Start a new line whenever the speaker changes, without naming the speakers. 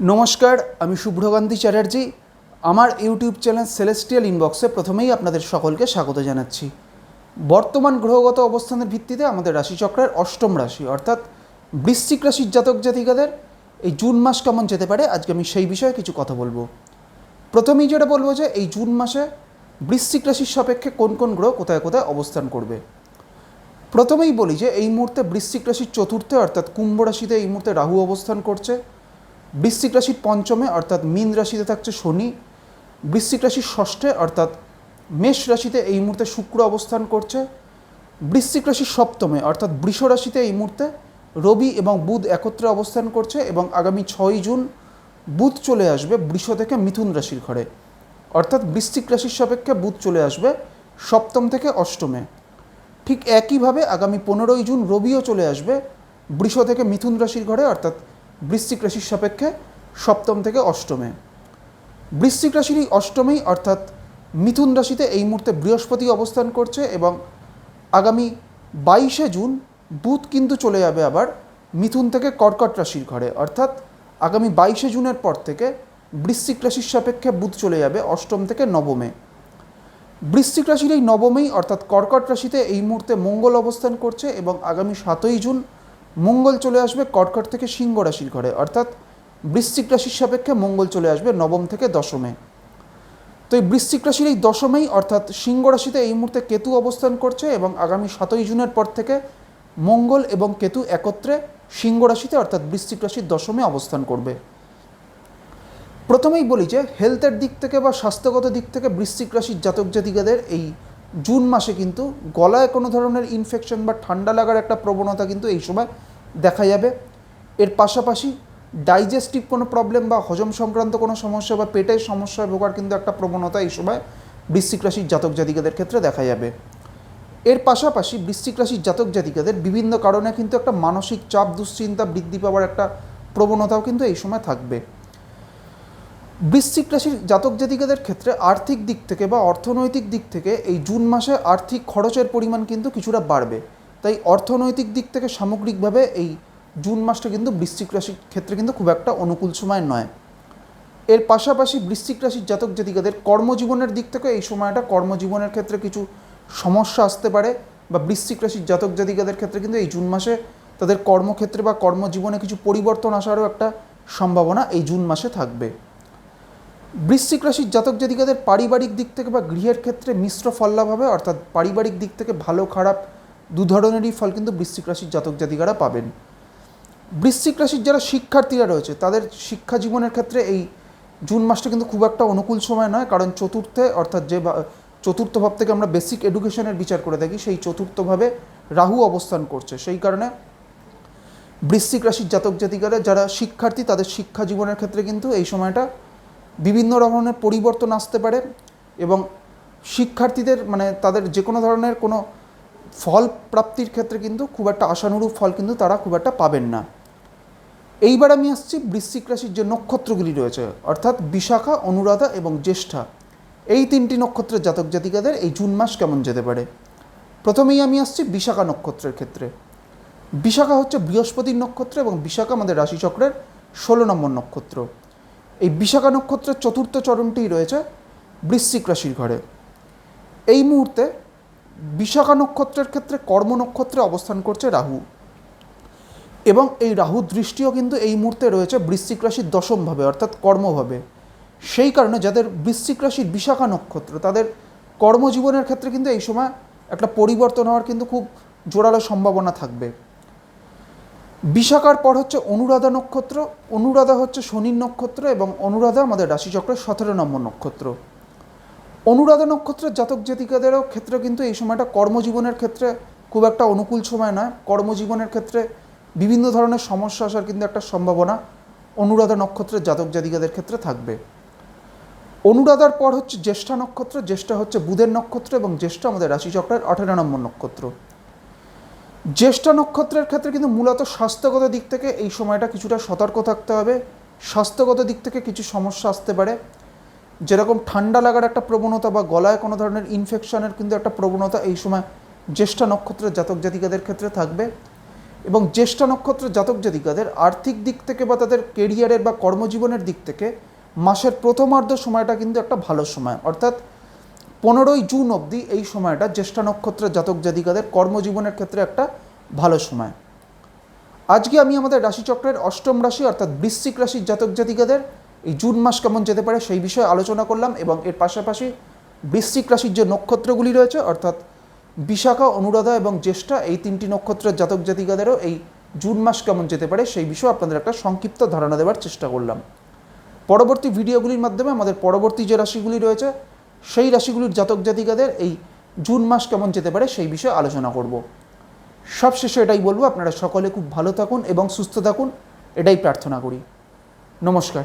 নমস্কার, আমি শুভ্রকান্তি চ্যাটার্জি। আমার ইউটিউব চ্যানেল সেলেস্টিয়াল ইনবক্সে প্রথমেই আপনাদের সকলকে স্বাগত জানাচ্ছি। বর্তমান গ্রহগত অবস্থানের ভিত্তিতে আমাদের রাশিচক্রের অষ্টম রাশি, অর্থাৎ বৃশ্চিক রাশির জাতক জাতিকাদের এই জুন মাস কেমন যেতে পারে, আজকে আমি সেই বিষয়ে কিছু কথা বলব। প্রথমেই যেটা বলব যে, এই জুন মাসে বৃশ্চিক রাশির সাপেক্ষে কোন কোন গ্রহ কোথায় কোথায় অবস্থান করবে। প্রথমেই বলি যে, এই মুহূর্তে বৃশ্চিক রাশির চতুর্থে, অর্থাৎ কুম্ভ রাশিতে এই মুহূর্তে রাহু অবস্থান করছে। বৃশ্চিক রাশির পঞ্চমে, অর্থাৎ মীন রাশিতে থাকছে শনি। বৃশ্চিক রাশির ষষ্ঠে, অর্থাৎ মেষ রাশিতে এই মুহূর্তে শুক্র অবস্থান করছে। বৃশ্চিক রাশির সপ্তমে, অর্থাৎ বৃষ রাশিতে এই মুহূর্তে রবি এবং বুধ একত্রে অবস্থান করছে এবং আগামী ছয়ই জুন বুধ চলে আসবে বৃষ থেকে মিথুন রাশির ঘরে। অর্থাৎ বৃশ্চিক রাশির সাপেক্ষে বুধ চলে আসবে সপ্তম থেকে অষ্টমে। ঠিক একইভাবে আগামী পনেরোই জুন রবিও চলে আসবে বৃষ থেকে মিথুন রাশির ঘরে, অর্থাৎ বৃশ্চিক রাশির সাপেক্ষে সপ্তম থেকে অষ্টমে। বৃশ্চিক রাশির অষ্টমেই অর্থাৎ মিথুন রাশিতে এই মুহূর্তে বৃহস্পতি অবস্থান করছে এবং আগামী বাইশে জুন বুধ কিন্তু চলে যাবে আবার মিথুন থেকে কর্কট রাশির ঘরে। অর্থাৎ আগামী বাইশে জুনের পর থেকে বৃশ্চিক রাশির সাপেক্ষে বুধ চলে যাবে অষ্টম থেকে নবমে। বৃশ্চিক রাশির এই নবমেই অর্থাৎ কর্কট রাশিতে এই মুহূর্তে মঙ্গল অবস্থান করছে এবং আগামী সাতই জুন মঙ্গল চলে আসবে কর্কট থেকে সিংহ রাশির ঘরে, অর্থাৎ বৃশ্চিক রাশির সাপেক্ষে মঙ্গল চলে আসবে নবম থেকে দশমে। তো এই বৃশ্চিক রাশির এই দশমেই, অর্থাৎ সিংহ রাশিতে এই মুহূর্তে কেতু অবস্থান করছে এবং আগামী সাতই জুনের পর থেকে মঙ্গল এবং কেতু একত্রে সিংহ রাশিতে, অর্থাৎ বৃশ্চিক রাশির দশমে অবস্থান করবে। প্রথমেই বলি যে হেলথের দিক থেকে বা স্বাস্থ্যগত দিক থেকে বৃশ্চিক রাশির জাতক জাতিকাদের এই জুন মাসে কিন্তু গলায় কোনো ধরনের ইনফেকশন বা ঠান্ডা লাগার একটা প্রবণতা কিন্তু এই সময় দেখা যাবে। এর পাশাপাশি ডাইজেস্টিভ কোনো প্রবলেম বা হজম সংক্রান্ত কোনো সমস্যা বা পেটের সমস্যায় ভোগার কিন্তু একটা প্রবণতা এই সময় বৃশ্চিক রাশির জাতক জাতিকাদের ক্ষেত্রে দেখা যাবে। এর পাশাপাশি বৃশ্চিক রাশির জাতক জাতিকাদের বিভিন্ন কারণে কিন্তু একটা মানসিক চাপ, দুশ্চিন্তা বৃদ্ধি পাওয়ার একটা প্রবণতাও কিন্তু এই সময় থাকবে। বৃশ্চিক রাশির জাতক জাতিকাদের ক্ষেত্রে আর্থিক দিক থেকে বা অর্থনৈতিক দিক থেকে এই জুন মাসে আর্থিক খরচের পরিমাণ কিন্তু কিছুটা বাড়বে। তাই অর্থনৈতিক দিক থেকে সামগ্রিকভাবে এই জুন মাসটা কিন্তু বৃশ্চিক রাশির ক্ষেত্রে কিন্তু খুব একটা অনুকূল সময় নয়। এর পাশাপাশি বৃশ্চিক রাশির জাতক জাতিকাদের কর্মজীবনের দিক থেকে এই সময়টা কর্মজীবনের ক্ষেত্রে কিছু সমস্যা আসতে পারে বা বৃশ্চিক রাশির জাতক জাতিকাদের ক্ষেত্রে কিন্তু এই জুন মাসে তাদের কর্মক্ষেত্রে বা কর্মজীবনে কিছু পরিবর্তন আসারও একটা সম্ভাবনা এই জুন মাসে থাকবে। বৃশ্চিক রাশির জাতক জাতিকাদের পারিবারিক দিক থেকে বা গৃহের ক্ষেত্রে মিশ্র ফল লাভ হবে, অর্থাৎ পারিবারিক দিক থেকে ভালো খারাপ দু ধরনেরই ফল কিন্তু বৃশ্চিক রাশির জাতক জাতিকারা পাবেন। বৃশ্চিক রাশির যারা শিক্ষার্থীরা রয়েছে, তাদের শিক্ষা জীবনের ক্ষেত্রে এই জুন মাসটা কিন্তু খুব একটা অনুকূল সময় নয়, কারণ চতুর্থে অর্থাৎ যে চতুর্থ ভাব থেকে আমরা বেসিক এডুকেশনের বিচার করে থাকি, সেই চতুর্থভাবে রাহু অবস্থান করছে। সেই কারণে বৃশ্চিক রাশির জাতক জাতিকারা, যারা শিক্ষার্থী, তাদের শিক্ষা জীবনের ক্ষেত্রে কিন্তু এই সময়টা বিভিন্ন ধরনের পরিবর্তন আসতে পারে এবং শিক্ষার্থীদের মানে তাদের যে কোনো ধরনের কোনো ফল প্রাপ্তির ক্ষেত্রে কিন্তু খুব একটা আশানুরূপ ফল কিন্তু তারা খুব একটা পাবেন না। এইবার আমি আসছি বৃশ্চিক রাশির যে নক্ষত্রগুলি রয়েছে, অর্থাৎ বিশাখা, অনুরাধা এবং জ্যেষ্ঠা। এই তিনটি নক্ষত্রের জাতক জাতিকাদের এই জুন মাস কেমন যেতে পারে? প্রথমেই আমি আসছি বিশাখা নক্ষত্রের ক্ষেত্রে। বিশাখা হচ্ছে বৃহস্পতির নক্ষত্র এবং বিশাখা আমাদের রাশিচক্রের ষোলো নম্বর নক্ষত্র। এই বিশাখা নক্ষত্রের চতুর্থ চরণটি রয়েছে বৃশ্চিক রাশির ঘরে। এই মুহূর্তে বিশাখা নক্ষত্রের ক্ষেত্রে কর্ম নক্ষত্রে অবস্থান করছে রাহু। এবং এই রাহু দৃষ্টিও কিন্তু এই মুহূর্তে রয়েছে বৃশ্চিক রাশির দশমভাবে অর্থাৎ কর্মভাবে সেই কারণে যাদের বৃশ্চিক রাশির বিশাখা নক্ষত্র, তাদের কর্মজীবনের ক্ষেত্রে কিন্তু এই সময় একটা পরিবর্তন হওয়ার কিন্তু খুব জোরালো সম্ভাবনা থাকবে। বিশাখার পর হচ্ছে অনুরাধা নক্ষত্র, অনুরাধা হচ্ছে শনির নক্ষত্র এবং অনুরাধা আমাদের রাশিচক্রের সতেরো নম্বর নক্ষত্র। অনুরাধা নক্ষত্রের জাতক জাতিকাদেরও ক্ষেত্রে কিন্তু এই সময়টা কর্মজীবনের ক্ষেত্রে খুব একটা অনুকূল সময় নয়। কর্মজীবনের ক্ষেত্রে বিভিন্ন ধরনের সমস্যা আসার কিন্তু একটা সম্ভাবনা অনুরাধা নক্ষত্রের জাতক জাতিকাদের ক্ষেত্রে থাকবে। অনুরাধার পর হচ্ছে জ্যেষ্ঠা নক্ষত্র। জ্যেষ্ঠা হচ্ছে বুধের নক্ষত্র এবং জ্যেষ্ঠা আমাদের রাশিচক্রের আঠেরো নম্বর নক্ষত্র। জ্যেষ্ঠা নক্ষত্রের ক্ষেত্রে কিন্তু মূলত স্বাস্থ্যগত দিক থেকে এই সময়টা কিছুটা সতর্ক থাকতে হবে। স্বাস্থ্যগত দিক থেকে কিছু সমস্যা আসতে পারে। যেরকম ঠান্ডা লাগার একটা প্রবণতা বা গলায় কোনো ধরনের ইনফেকশনের কিন্তু একটা প্রবণতা এই সময় জ্যেষ্ঠা নক্ষত্রের জাতক জাতিকাদের ক্ষেত্রে থাকবে। এবং জ্যেষ্ঠা নক্ষত্র জাতক জাতিকাদের আর্থিক দিক থেকে বা তাদের কেরিয়ারের বা কর্মজীবনের দিক থেকে মাসের প্রথমার্ধ সময়টা কিন্তু একটা ভালো সময়। অর্থাৎ পনেরোই জুন অবধি এই সময়টা জ্যেষ্ঠা নক্ষত্রের জাতক জাতিকাদের কর্মজীবনের ক্ষেত্রে একটা ভালো সময়। আজকে আমি আমাদের রাশিচক্রের অষ্টম রাশি অর্থাৎ বৃশ্চিক রাশির জাতক জাতিকাদের এই জুন মাস কেমন যেতে পারে সেই বিষয়ে আলোচনা করলাম এবং এর পাশাপাশি বৃশ্চিক রাশির যে নক্ষত্রগুলি রয়েছে, অর্থাৎ বিশাখা, অনুরাধা এবং জ্যেষ্ঠা, এই তিনটি নক্ষত্রের জাতক জাতিকাদেরও এই জুন মাস কেমন যেতে পারে সেই বিষয়ে আপনাদের একটা সংক্ষিপ্ত ধারণা দেওয়ার চেষ্টা করলাম। পরবর্তী ভিডিওগুলির মাধ্যমে আমাদের পরবর্তী যে রাশিগুলি রয়েছে, সেই রাশিগুলির জাতক জাতিকাদের এই জুন মাস কেমন যেতে পারে সেই বিষয়ে আলোচনা করব। সবশেষে এটাই বলব, আপনারা সকলে খুব ভালো থাকুন এবং সুস্থ থাকুন, এটাই প্রার্থনা করি। নমস্কার।